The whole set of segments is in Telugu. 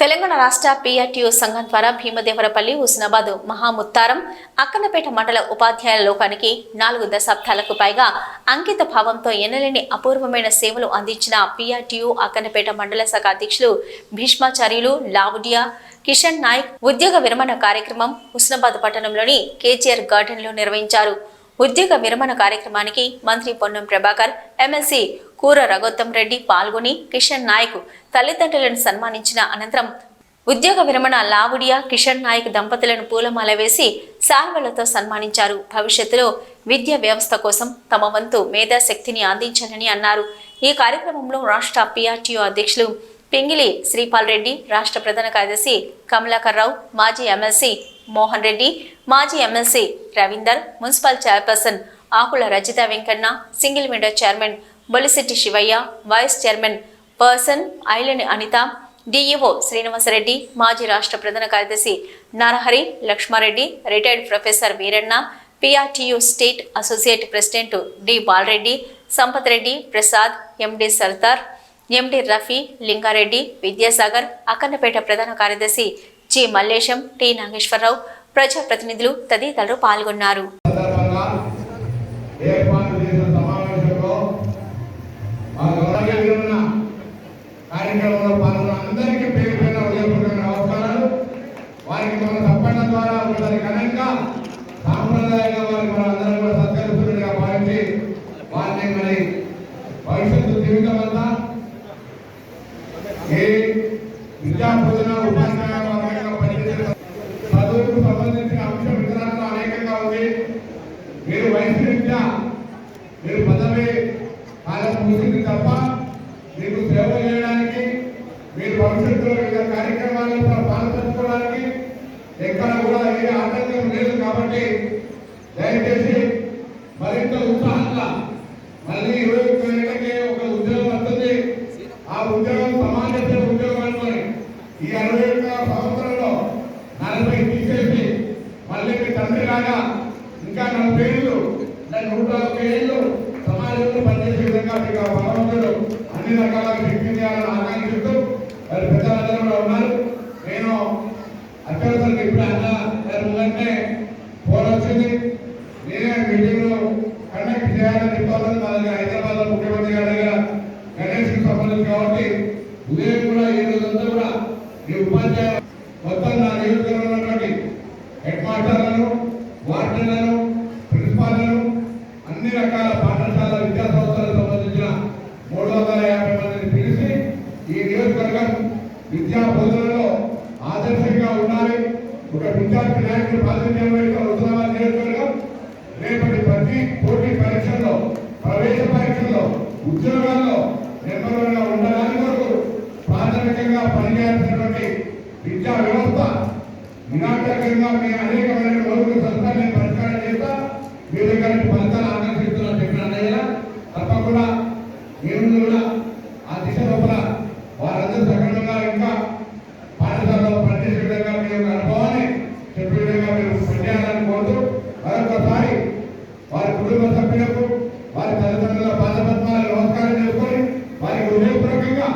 తెలంగాణ రాష్ట్ర పిఆర్టీయూ సంఘం ద్వారా భీమదేవరపల్లి హుస్నాబాద్ మహాముత్తారం అక్కన్నపేట మండల ఉపాధ్యాయుల లోకానికి నాలుగు దశాబ్దాలకు పైగా అంకిత భావంతో ఎన్నలేని అపూర్వమైన సేవలు అందించిన పిఆర్టీయూ అక్కన్నపేట మండల శాఖ అధ్యక్షులు భీష్మాచార్యులు లావుడియా కిషన్ నాయక్ ఉద్యోగ విరమణ కార్యక్రమం హుస్నాబాద్ పట్టణంలోని కేజీఆర్ గార్డెన్లో నిర్వహించారు. ఉద్యోగ విరమణ కార్యక్రమానికి మంత్రి పొన్నం ప్రభాకర్ ఎమ్మెల్సీ కూర రఘోత్తం రెడ్డి పాల్గొని కిషన్ నాయక్ తల్లిదండ్రులను సన్మానించిన అనంతరం ఉద్యోగ విరమణ లావుడియా కిషన్ నాయక్ దంపతులను పూలమాల వేసి శాల్వలతో సన్మానించారు. భవిష్యత్తులో విద్యా వ్యవస్థ కోసం తమ వంతు మేధాశక్తిని అందించాలని అన్నారు. ఈ కార్యక్రమంలో రాష్ట్ర పిఆర్టీఓ అధ్యక్షులు పింగిలి శ్రీపాల్ రెడ్డి రాష్ట్ర ప్రధాన కార్యదర్శి కమలాకర్ రావు మాజీ ఎమ్మెల్సీ మోహన్ రెడ్డి మాజీ MLC Ravinder municipal chairperson Akula Rajitha Venkanna single window chairman Bolishetti Shivaiah vice chairman person Ailani Anitha DEO Srinivasa Reddy మాజీ రాష్ట్ర ప్రధాన కార్యదర్శి Narahari Lakshma Reddy retired professor Veeranna PRTU state associate president D Bala Reddy Sampath Reddy Prasad MD Sardar MD Rafi Linga Reddy Vidyasagar Akkannapeta ప్రధాన కార్యదర్శి జి మల్లేశం టి నాగేశ్వరరావు ప్రజాప్రతినిధులు తదితరులు పాల్గొన్నారు. కార్యక్రమంలో పాల్గొన్న అందరికీ పేరు పైన ఉదయపూర్వక నమస్కారాలు. వారికి మన తప్పడం ద్వారా ఒకసారి ఘనంగా సాంప్రదాయంగా వారికి మన అందరం కూడా సత్కరిస్తున్నట్టుగా భావించి వారిని మరి భవిష్యత్తు జీవితం అంతా ఏ విద్యా భోజన ఉపాధ్యాయ వర్గంగా పనిచేసిన చదువుకు సంబంధించిన అంశం విధానంలో అనేకంగా ఉంది. మీరు వయసు విద్య మీరు పదవి కాలం ముగిసింది తప్ప మీకు సేవ చేయడానికి మీరు భవిష్యత్తులో వివిధ కార్యక్రమాల్లో పాల్పంచుకోవడానికి ఎక్కడ కూడా ఏ ఆటంకం లేదు కాబట్టి దయచేసి మరింత ఉత్సాహంగా మళ్ళీ ఇరవై ఒక్క ఒక ఉద్యోగం వస్తుంది. ఆ ఉద్యోగం సమాజ ఉద్యోగం అనుకొని ఈ అరవై ఒక్క సంవత్సరంలో నలభై తీసేసి మళ్ళీ మీ తండ్రి లాగా ఇంకా నలభై ఏళ్ళు నూట ఒక్క ఏళ్ళు సమాజంలో పనిచేసే విధంగా మీకు భగవంతుడు అన్ని రకాల శక్తి చేయాలని ఆకాంక్షిస్తూ మరి పెద్దలందరూ కూడా ఉన్నారు. నేను అత్యవసరంగా ఇప్పుడు అన్న గారి ముందంటే ఫోన్ వచ్చింది. నేనే మీటింగ్ కండక్ట్ చేయాలని చెప్పాలని మా దగ్గర హైదరాబాద్లో ముఖ్యమంత్రి గారి దగ్గర గణేష్ సంబంధించి కాబట్టి ఉదయం కూడా ఈ రోజంతా కూడా ఈ ఉపాధ్యాయ మొత్తం నా నియోజకవర్గంలో ఉన్నటువంటి హెడ్ మాస్టర్లను వార్డెన్లను ప్రిన్సిపాల్లను అన్ని రకాల పాఠశాల విద్యా సంస్థలకు సంబంధించిన మూడు వందల యాభై మందిని పిలిచి ఈ నియోజకవర్గం విద్యా బోధనలో ఆదర్శంగా ఉండాలి. ఒక విద్యార్థి నాయకుడు ప్రాతినిధ్యం వహిస్తున్న హుస్నాబాద్ నియోజకవర్గం రేపటి ప్రతి పోటీ పరీక్షల్లో ప్రవేశ పరీక్షల్లో ఉద్యోగాల్లో నిర్మలంగా ఉండడానికి వరకు ప్రాథమికంగా పనిచేస్తున్నటువంటి విద్యా వ్యవస్థ వినాటకంగా మీ అనేకమైన రోజుల సంస్థాన్ని పరిష్కారం చేస్తా మీ దగ్గర ఫలితాలు ఆకర్షిస్తున్నా చెప్పిన అన్నయ్య తప్పకుండా మీరు కూడా ఆ దిశ లోపల వారందరూ సక్రమంగా ఇంకా పాఠశాలలో పనిచేసే విధంగా మీ యొక్క అనుభవాన్ని చెప్పే విధంగా మీరు పనిచేయాలని కోరుతూ మరొకసారి వారి కుటుంబ సభ్యులకు వారి తల్లిదండ్రుల పాదపద్మాలు నమస్కారం చేసుకొని వారి హృదయపూర్వకంగా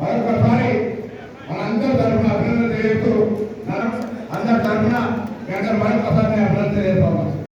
మరొకసారి మనందరి తరఫున అభినందన చేస్తూ అందరి తరఫున మరొకసారి అభినందన చేస్తాను